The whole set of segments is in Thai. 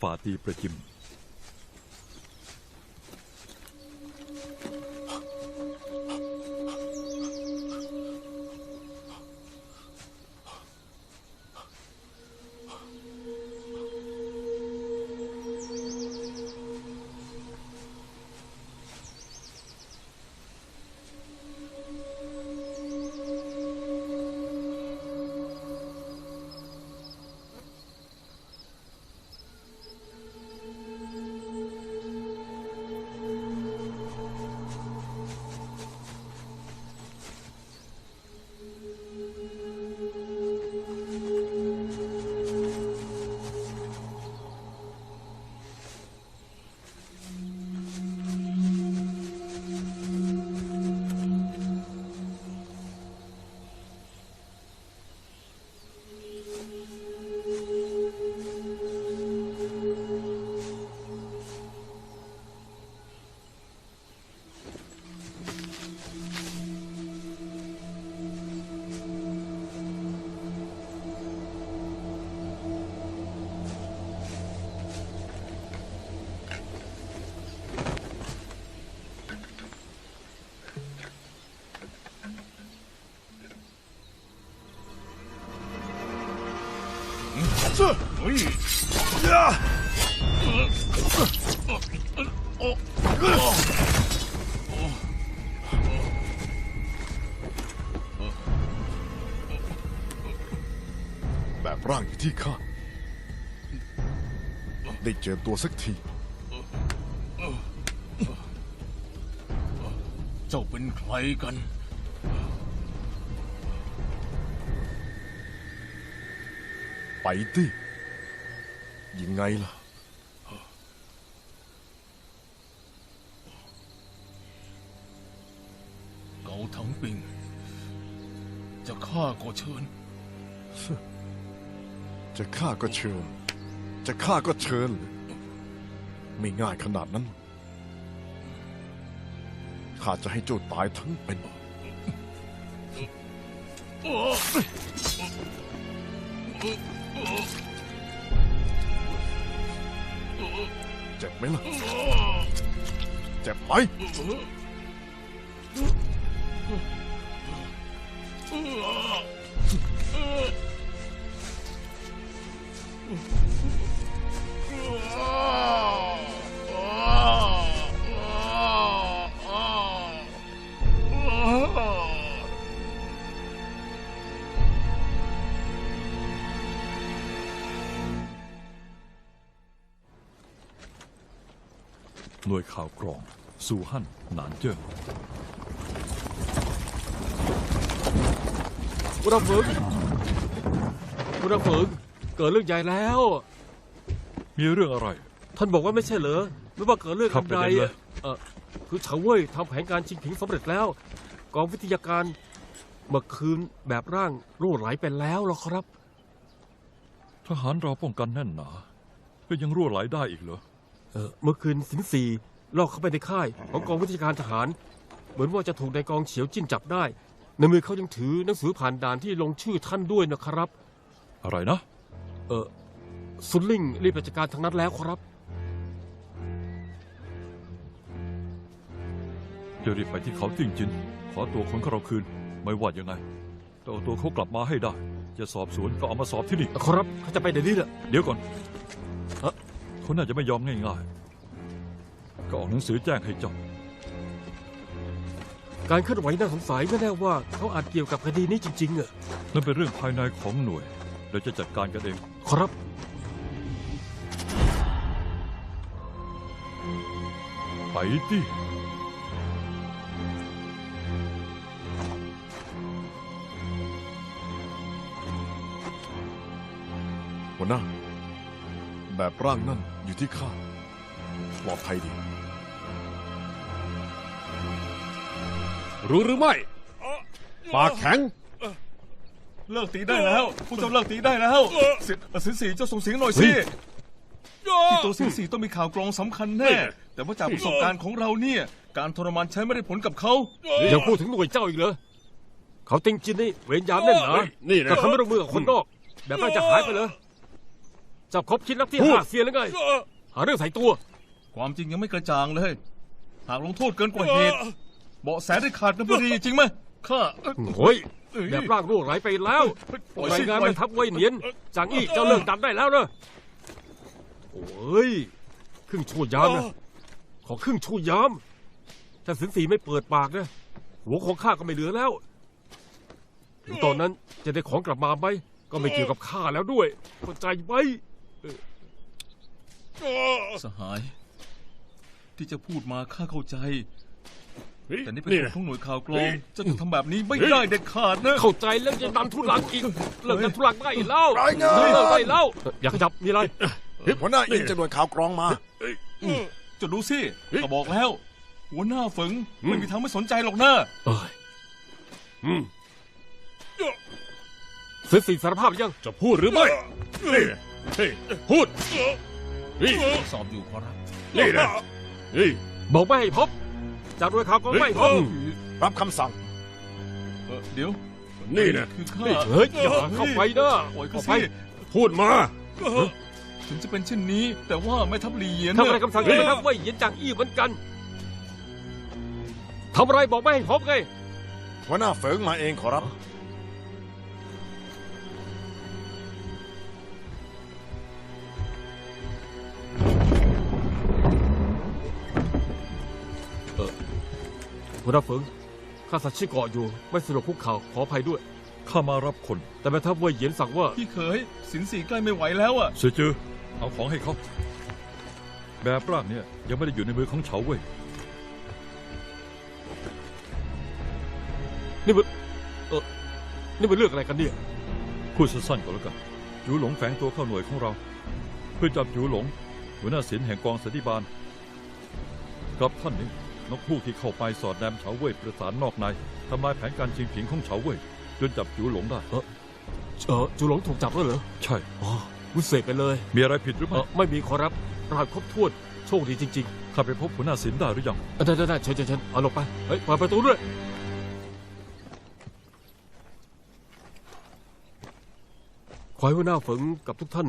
ฝ่าตีประจิม แบบร่างอยู่ที่ข้า ได้เจอตัวสักที เจ้าเป็นใครกัน ดิยังไงล่ะ เกาทั้งปิง จะฆ่าก็เชิญ จะฆ่าก็เชิญ จะฆ่าก็เชิญเลยไม่ง่ายขนาดนั้น ข้าจะให้เจ้าตายทั้งเป็น เจ็บไหมล่ะ เจ็บไหม หน่วยข่าวกรองซูฮั่นหนานเจิ้งคุณอาเฟิงคุณอาเฟิงเกิดเรื่องใหญ่แล้ว มีเรื่องอะไร ท่านบอกว่าไม่ใช่เหรอไม่ว่าเกิดเรื่องครับอันใดประเด็นเลย เออคือเฉาเว่ยทำแผนการชิงผิงสำเร็จแล้ว กองวิทยาการเมื่อคืนแบบร่างรั่วไหลไปแล้วหรอครับ ทหารเราป้องกันแน่นหนาก็ยังรั่วไหลได้อีกเหรอ เออเมื่อคืนสินสีลอกเข้าไปในค่าย ของกองวิทยาการทหาร เหมือนว่าจะถูกนายกองเฉียวจิ้นจับได้ ในมือเขายังถือหนังสือผ่านด่านที่ลงชื่อท่านด้วยนะครับ อะไรนะ เออซุนลิงรีบราชการทางนั้นแล้วครับ จะรีบไปที่เขาติ้งจิน ขอตัวคนของเราคืน ไม่ว่ายังไงต้องเอาตัวเขากลับมาให้ได้ จะสอบสวนก็เอามาสอบที่นี่ ครับเขาจะไปเดี๋ยวนี้แหละ เดี๋ยวก่อน เอ๊ะเขาน่าจะไม่ยอมง่ายๆ ก็ออกหนังสือแจ้งให้เจ้า การเคลื่อนไหวน่าสงสัยไม่แน่ว่าเขาอาจเกี่ยวกับคดีนี้จริงๆอะนั่นเป็นเรื่องภายในของหน่วย เราจะจัดการกันเอง ครับไปดิหัวหน้าแบบร่างนั่น อยู่ที่ข้าปลอดภัยดี รู้หรือไม่ปากแข็ง เลิกตีได้แล้วผู้เจ้าเลิกตีได้แล้วสิสินสีเจ้าส่งเสียงหน่อยสิที่ตัวสินสีต้องมีข่าวกรองสำคัญแน่ แต่ว่าจากประสบการณ์ของเราเนี่ย การทรมานใช้ไม่ได้ผลกับเขายังพูดถึงหน่วยเจ้าอีกเหรอเขาติงจินนี่เวรยามแน่นหนานี่นะแต่เขาไม่ร่วมมือกับคนนอก แบบนั้นจะหายไปเลย จับครบคิดนับที่พูดห้าเซียนแล้วไงหาเรื่องใส่ตัว ความจริงยังไม่กระจ่างเลย หากลงโทษเกินกว่าเหตุเบาะแสได้ขาดกันพอดีจริงไหมข้าเอ้ยโอ้ยเอ้ยแบบร่างรั่วไหลไปแล้วปล่อยรายสิงานปล่อยแม่ทัพไว้เหนียนจางอี้เจ้าเลิกดันได้แล้วเนอะโอ้ยครึ่งชั่วยามนะขอครึ่งชั่วยามถ้าสินสีไม่เปิดปากนะหัวของข้าก็ไม่เหลือแล้วถึงตอนนั้นจะได้ของกลับมาไหมก็ไม่เกี่ยวกับข้าแล้วด้วยเข้าใจไหม สหาย ที่จะพูดมาข้าเข้าใจเฮ้ยแต่นี่เป็นนี่กฎนะของหน่วยข่าวกรองเฮ้ยเจะทำแบบนี้ไม่เฮ้ยได้เด็ดขาดนะ เข้าใจแล้วจะดันทุลังอีกเลิกดันทุลังได้แล้วรายงาน เลิกได้แล้วอย่าขยับมีอะไรหัวหน้าอิงจะหน่วยข่าวกรองมาจะดูสิเฮ้ยก็บอกแล้ว หัวหน้าฝงอืมไม่มีทางไม่สนใจหรอกนะเอ้ยอืมสินสีสารภาพยังจะพูดหรือไม่นี่นะ เฮ้ยพูดนี่สอบอยู่ขอรับนี่นะนี่บอกไม่ให้พบจากด้วยข่าวก็ไม่ให้พบรับคำสั่ง เออเดี๋ยวนี่นะคือข้าเฮ้ยอย่าเข้าไปนะปล่อยเข้าเขาไปสิพูดมา ถึงจะเป็นเช่นนี้ แต่ว่าไม่ทับหลีเหยียนทำอะไรเนี่ยคำสั่งไม่ครับว่าเหยียนจางอี้เหมือนกันทำอะไรบอกไม่ให้พบไงหัวหน้าเฟิงมาเองขอรับ หัวหน้าเฟิงข้าสัตว์ชิเกาะอยู่ ไม่สะดวกคุกเข่าขออภัยด้วย ข้ามารับคน แต่แม่ทัพเว่ยเหยียนสั่งว่า พี่เขยสินสีใกล้ไม่ไหวแล้วอะเสือจือเอาของให้เขา แบบร่างเนี่ยยังไม่ได้อยู่ในมือของเฉาเว่ยนี่มันเออนี่มันเรื่องอะไรกันเนี่ย พูดสั้นๆก็แล้วกันจูหลงแฝงตัวเข้าหน่วยของเรา เพื่อจับจูหลงหัวหน้าศิลป์แห่งกองสันติบาลกับท่านนี้ นกผู้ที่เข้าไปสอดแนมเฉาเว่ยประสานนอกในทำลายแผนการชิงผิงของเฉาเว่ยจนจับจูหลงได้เออจูหลงถูกจับแล้วเหรอ ใช่ อ๋อวิเศษไปเลย มีอะไรผิดหรือเอไม่อไม่มีขอรับรหัสครบถ้วน โชคดีจริงข้าไปพบหัวหน้าศิลป์ได้หรือยัง ๆเออได้ได้ได้เชิญเชิญเชิญเอาลงไป เฮ้ยเปิดประตูด้วย ขอให้หัวหน้าเฝิงกับทุกท่าน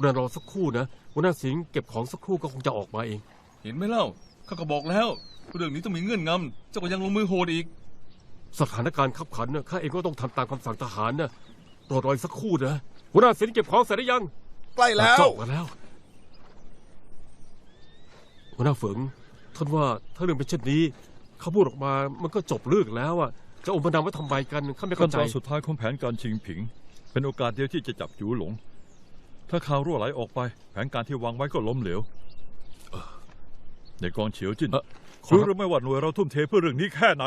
เรียนรอสักครู่นะหัวหน้าสิงห์เก็บของสักครู่ก็คงจะออกมาเอง เห็นไหมเล่า ข้าก็บอกแล้ว เรื่องนี้ต้องมีเงื่อนงำเจ้าก็ยังลงมือโหดอีก สถานการณ์ขับขันนะข้าเองก็ต้องทำตามคำสั่งทหารนะโปรดรออีกสักครู่นะหัวหน้าสิงห์เก็บของเสร็จหรือยังใกล้แล้ว เจ้ามาแล้ว หัวหน้าเฝิงท่านว่าถ้าเรื่องเป็นเช่นนี้เขาพูดออกมามันก็จบเรื่องแล้วอะจะอมพนังไว้ทำไมกันข้าไม่ขั้เข้านใจ ตอนสุดท้ายของแผนการชิงผิง เป็นโอกาสเดียวที่จะจับจูหลง ถ้าข่าวรั่วไหลออกไป แผนการที่วางไว้ก็ล้มเหลว ในกองเฉียวจิ้นเอ่อ ขอรู้รับหรือไม่ว่าหน่วยเราทุ่มเทเพื่อเรื่องนี้แค่ไหน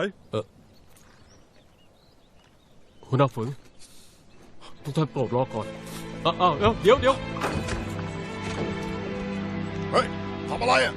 หัวหน้าเฝิงทุกท่านโปรดรอก่อนอ้าวอ้าวเดี๋ยวเดี๋ยวเฮ้ยทำอะไรอะ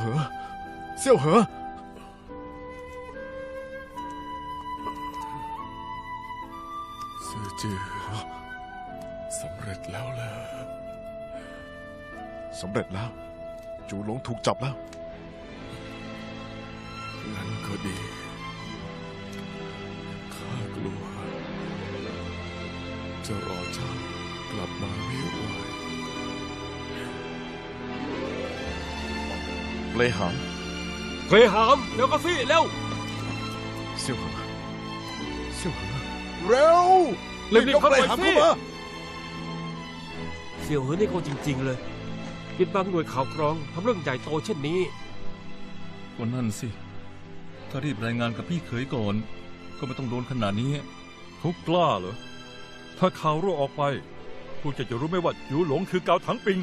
หอเสี่ยวเหอซื่อจือสำเร็จแล้วล่ะสำเร็จแล้ว จูหลงถูกจับแล้ว จะรอเจ้ากลับมาไม่ไหวเลยหามเกรหามเดี๋ยวก็สิเร็วเสี่ยวเหอเสี่ยวเหอเร็วเร็วๆยกเข้าไปเลยหามสิเข้ามาเสี่ยวเหินนี่เขาจริง ๆ เลยปิดบังหน่วยข่าวกรองทำเรื่องใหญ่โตเช่นนี้ก็นั่นสิ ถ้ารีบรายงานกับพี่เขยก่อน ก็ไม่ต้องโดนขนาดนี้เขากล้าเหรอ ถ้าข่าวรั่วออกไปพวกเจะจะรู้ไหมว่าจูหลงคือเกาถังปิง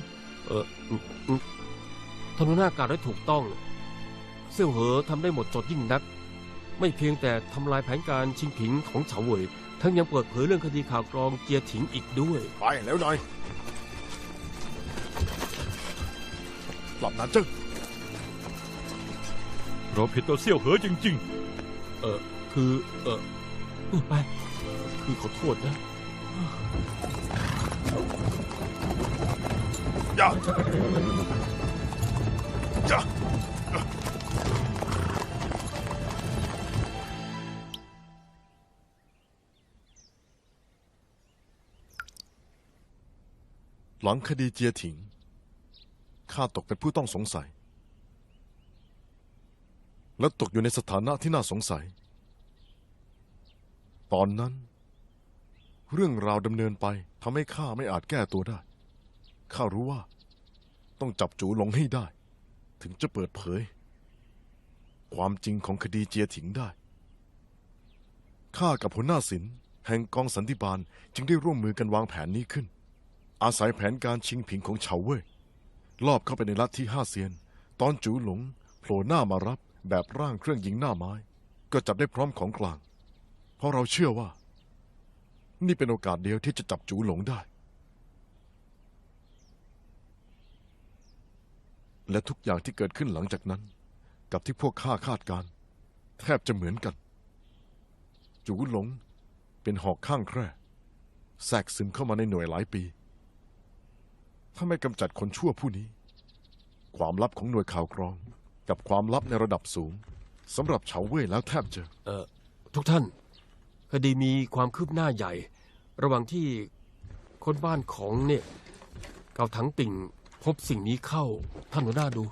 เอออืมอืมท่านหัวหน้าการได้ถูกต้อง เซี่ยวเหอทำได้หมดจดยิ่งนัก ไม่เพียงแต่ทำลายแผนการชิงผิงของเฉาเหวย ทั้งยังเปิดเผยเรื่องคดีข่าวกรองเกียร์ถิงอีกด้วย ไปแล้วหน่อยลับนะเจ้าเราผิดต่อเซี่ยวเหอจริงเออคือ เออเออไป คือขอโทษนะ อย่าอย่าหลังคดีเจียถิง ข้าตกเป็นผู้ต้องสงสัย และตกอยู่ในสถานะที่น่าสงสัย ตอนนั้น เรื่องราวดำเนินไปทำให้ข้าไม่อาจแก้ตัวได้ ข้ารู้ว่า ต้องจับจูหลงให้ได้ ถึงจะเปิดเผย ความจริงของคดีเจียถิงได้ ข้ากับหัวหน้าศิลป์แห่งกองสันติบาลจึงได้ร่วมมือกันวางแผนนี้ขึ้น อาศัยแผนการชิงผิงของเฉาเว่ยลอบเข้าไปในลัทธิห้าเซียน ตอนจูหลงโผล่หน้ามารับแบบร่างเครื่องยิงหน้าไม้ ก็จับได้พร้อมของกลาง เพราะเราเชื่อว่า นี่เป็นโอกาสเดียวที่จะจับจูหลงได้ และทุกอย่างที่เกิดขึ้นหลังจากนั้น กับที่พวกข้าคาดการ์แทบจะเหมือนกัน จูหลงเป็นหอกข้างแคร่แทรกซึมเข้ามาในหน่วยหลายปี ถ้าไม่กำจัดคนชั่วผู้นี้ ความลับของหน่วยข่าวกรอง กับความลับในระดับสูงสำหรับเฉาเว่ยแล้วแทบจะ เออทุกท่าน คดีมีความคืบหน้าใหญ่ ระหว่างที่คนบ้านของเนี่ยเกาถังติ่งพบสิ่งนี้เข้าท่านหัวหน้าดูๆ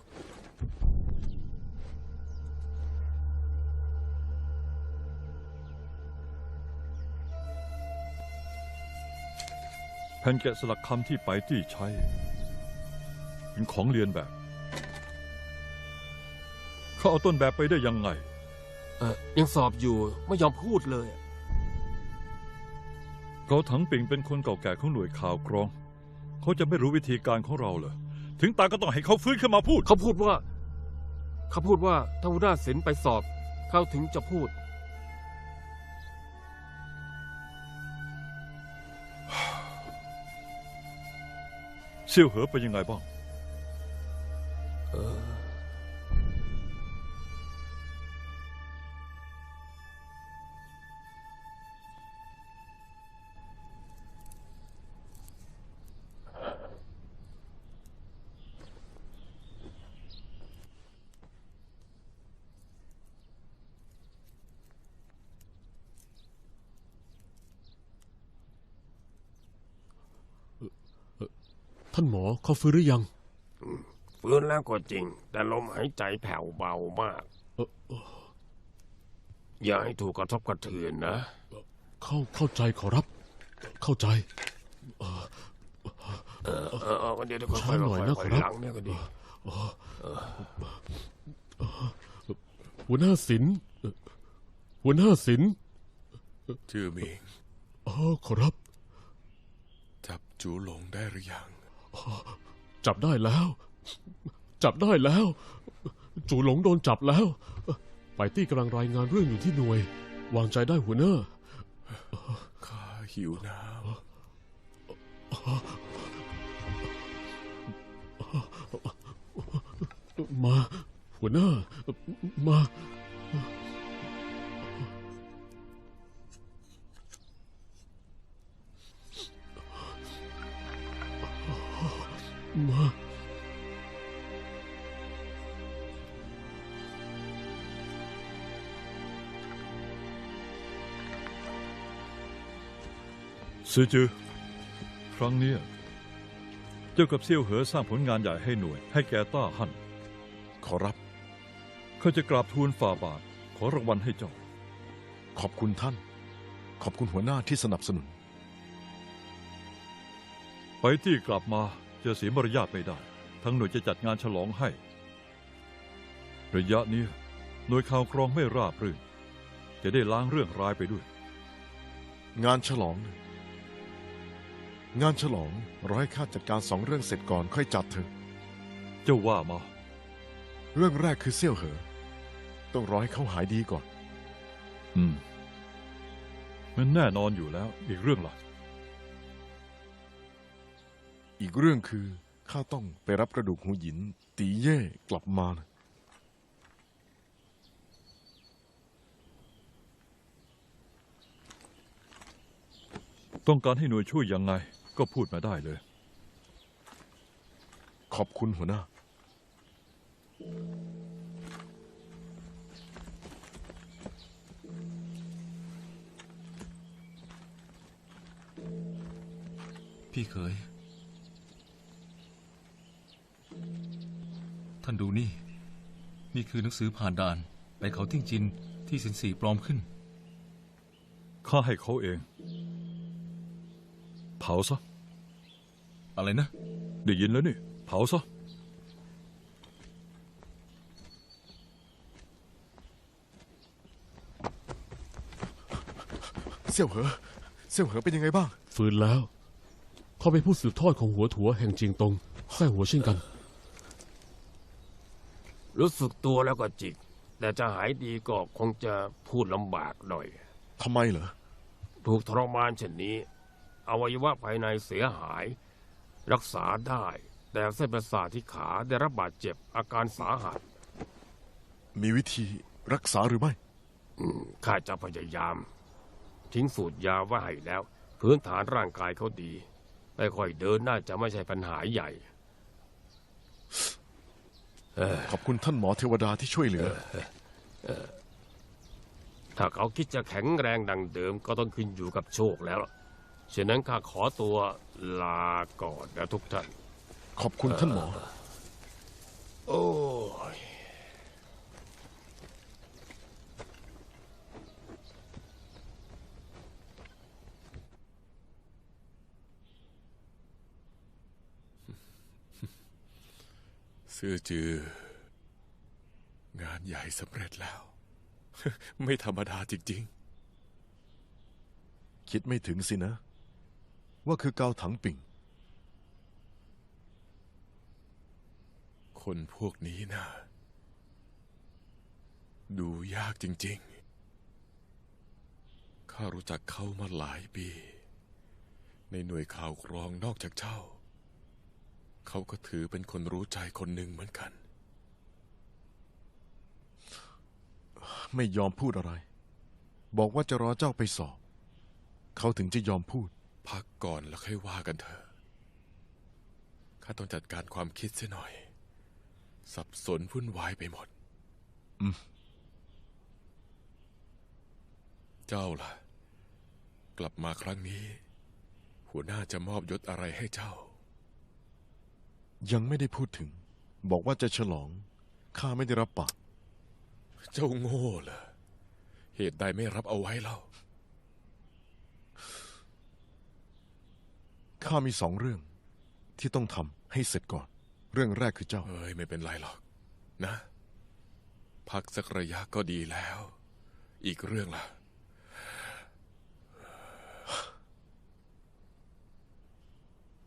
แผ่นแกะสลักคำที่ไปที่ใช้เป็นของเรียนแบบ เขาเอาต้นแบบไปได้ยังไง เออยังสอบอยู่ไม่ยอมพูดเลย เกาถังปิงเป็นคนเก่าแก่ของหน่วยข่าวกรอง เขาจะไม่รู้วิธีการของเราเหรอ ถึงตายก็ต้องให้เขาฟื้นขึ้นมาพูด เขาพูดว่า เขาพูดว่าถ้าหัวหน้าศิลป์ไปสอบ เขาถึงจะพูด เซี่ยวเหอเป็นยังไงบ้าง ท่านหมอเขาฟื้นหรือยัง ฟื้นแล้วก็จริง แต่ลมหายใจแผ่วเบามากเอ่ออย่าให้ถูกกระทบกระเทือนนะ เข้าเข้าใจขอรับ เข้าใจ เออเออเออเดี๋ยวเดี๋ยวค่ช้าอยๆหน่อยนะค่อยครับๆหลังเนี่ยก็ดีหัวหน้าศิลป์เอ่อหัวหน้าศิลป์ชื่อหมิงอ๋อขอรับ จับจูหลงได้หรือยัง จับได้แล้ว จับได้แล้ว จูหลงโดนจับแล้ว ไปตี้กำลังรายงานเรื่องอยู่ที่หน่วย วางใจได้หัวหน้าข้าหิวน้มา หัวหน้า มามา ซื้อจือ ครั้งเนี้ยเจ้ากับเซี่ยวเหอสร้างผลงานใหญ่ให้หน่วย ให้แกต้าฮั่นขอรับ เขาจะกราบทูลฝ่าบาท ขอรางวัลให้เจ้า ขอบคุณท่าน ขอบคุณหัวหน้าที่สนับสนุน ไปที่กลับมาจะเสียมารยาทไม่ได้ ทั้งหน่วยจะจัดงานฉลองให้ ระยะนี้หน่วยข่าวกรองไม่ราบรื่น จะได้ล้างเรื่องร้ายไปด้วย งานฉลองน่ะ งานฉลองรอให้ข้าจัดการสองเรื่องเสร็จก่อนค่อยจัดเถอะ เจ้าว่ามา เรื่องแรกคือเซี่ยวเหอ ต้องรอให้เขาหายดีก่อน อืม มันแน่นอนอยู่แล้ว อีกเรื่องล่ะ อีกเรื่องคือข้าต้องไปรับกระดูกหูหยิน ตีเย่กลับมานะต้องการให้หน่วยช่วยยังไง ก็พูดมาได้เลย ขอบคุณหัวหน้า พี่เคยท่านดูนี่ นี่คือหนังสือผ่านด่านไปเขาทิ้งจินที่สินสีปลอมขึ้น ข้าให้เขาเอง เผาซะ อะไรนะ ได้ยินแล้วนี่ เผาซะ เสี่ยวเหอ เสี่ยวเหอเป็นยังไงบ้าง ฟื้นแล้ว เขาเป็นผู้สืบทอดของหัวถัวแห่งเจียงตงแท้หัวเช่นกัน รู้สึกตัวแล้วก็จิกแต่จะหายดีก็คงจะพูดลำบากหน่อย ทำไมเหรอ ถูกทรมานเช่นนี้ อวัยวะภายในเสียหาย รักษาได้ แต่เส้นประสาทที่ขาได้รับบาดเจ็บอาการสาหัส มีวิธีรักษาหรือไม่ข้าจะพยายาม ทิ้งสูตรยาไว่าให้แล้ว พื้นฐานร่างกายเขาดี ไม่ค่อยเดินน่าจะไม่ใช่ปัญหาใหญ่ ขอบคุณท่านหมอเทวดาที่ช่วยเหลือ ถ้าเขาคิดจะแข็งแรงดังเดิมก็ต้องขึ้นอยู่กับโชคแล้ว ฉะนั้นข้าขอตัวลาก่อนนะทุกท่าน ขอบคุณท่านหมอ โอ้ยซื่อจืองานใหญ่สำเร็จแล้ว ไม่ธรรมดาจริงคิดไม่ถึงสินะ ว่าคือเกาถังปิ่งๆคนพวกนี้นะ ดูยากจริง ๆ ข้ารู้จักเขามาหลายปี ในหน่วยข่าวกรองนอกจากเจ้า เขาก็ถือเป็นคนรู้ใจคนหนึ่งเหมือนกัน ไม่ยอมพูดอะไร บอกว่าจะรอเจ้าไปสอบ เขาถึงจะยอมพูด พักก่อนแล้วค่อยว่ากันเถอะ ข้าต้องจัดการความคิดเสียหน่อย สับสนวุ่นวายไปหมด อืม เจ้าล่ะ กลับมาครั้งนี้ หัวหน้าจะมอบยศอะไรให้เจ้า ยังไม่ได้พูดถึง บอกว่าจะฉลอง ข้าไม่ได้รับปาก เจ้าโง่เหรอ เหตุใดไม่รับเอาไว้เล่า ข้ามีสองเรื่องที่ต้องทำให้เสร็จก่อน เรื่องแรกคือเจ้า เอ้ยไม่เป็นไรหรอกนะ พักสักระยะก็ดีแล้ว อีกเรื่องล่ะ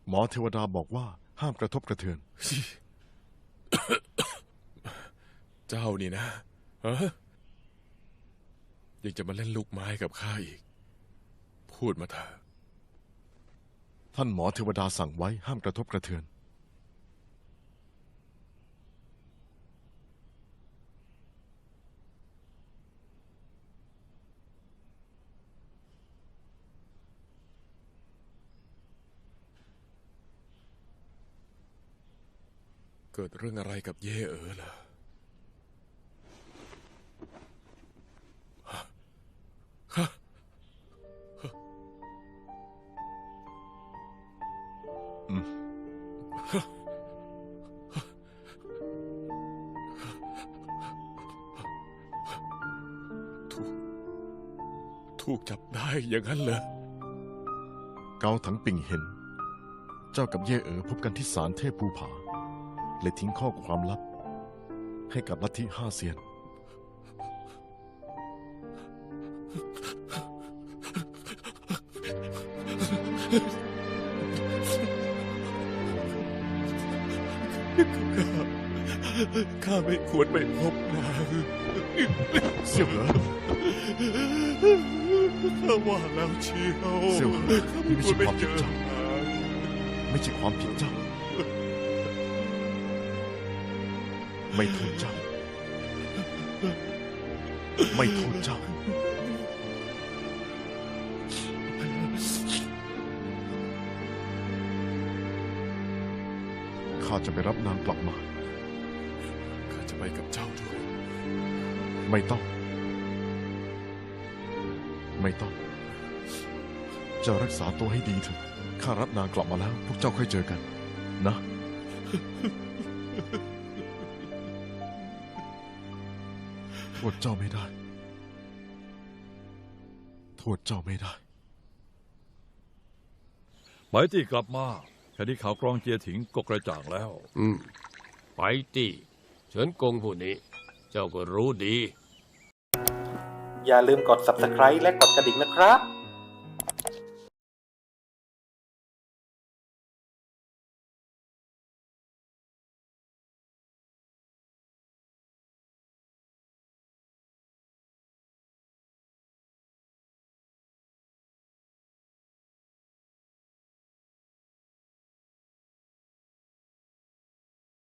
หมอเทวดาบอกว่าห้ามกระทบกระเทือน เจ้านี่นะเออยังจะมาเล่นลูกไม้กับข้าอีก พูดมาเถอะ ท่านหมอเทวดาสั่งไว้ห้ามกระทบกระเทือน เกิดเรื่องอะไรกับเย่เอ๋อเห อย่างนั้นเหรอเกาถังปิ่งเห็น เจ้ากับเย่เอ๋อพบกันที่ศาลเทพภูผาเลยทิ้งข้อความลับ ให้กับลัทธิห้าเซียน ข้าไม่ควรไปพบนางเสี่ยวเหอ ข้าว่าแล้วเชียวเสี่ยวเหอนี่ไม่ใช่ความผิดเจ้านางไม่ใช่ความผิดเจ้า ไม่โทษเจ้า ไม่โทษเจ้า ข้าจะไปรับนางกลับมา ข้าจะไปกับเจ้าด้วย ไม่ต้อง ไม่ต้อง เจ้ารักษาตัวให้ดีเถอะข้ารับนางกลับมาแล้ว พวกเจ้าค่อยเจอกัน นะ โทษเจ้าไม่ได้ โทษเจ้าไม่ได้ ไปที่กลับมาแค่นี้ข่าวกรองเจียถิงก็กระจ่างแล้ว อืม ไปตี้เฉินกงผู้นี้ เจ้าก็รู้ดี อย่าลืมกด subscribe และกดกระดิ่งนะครับ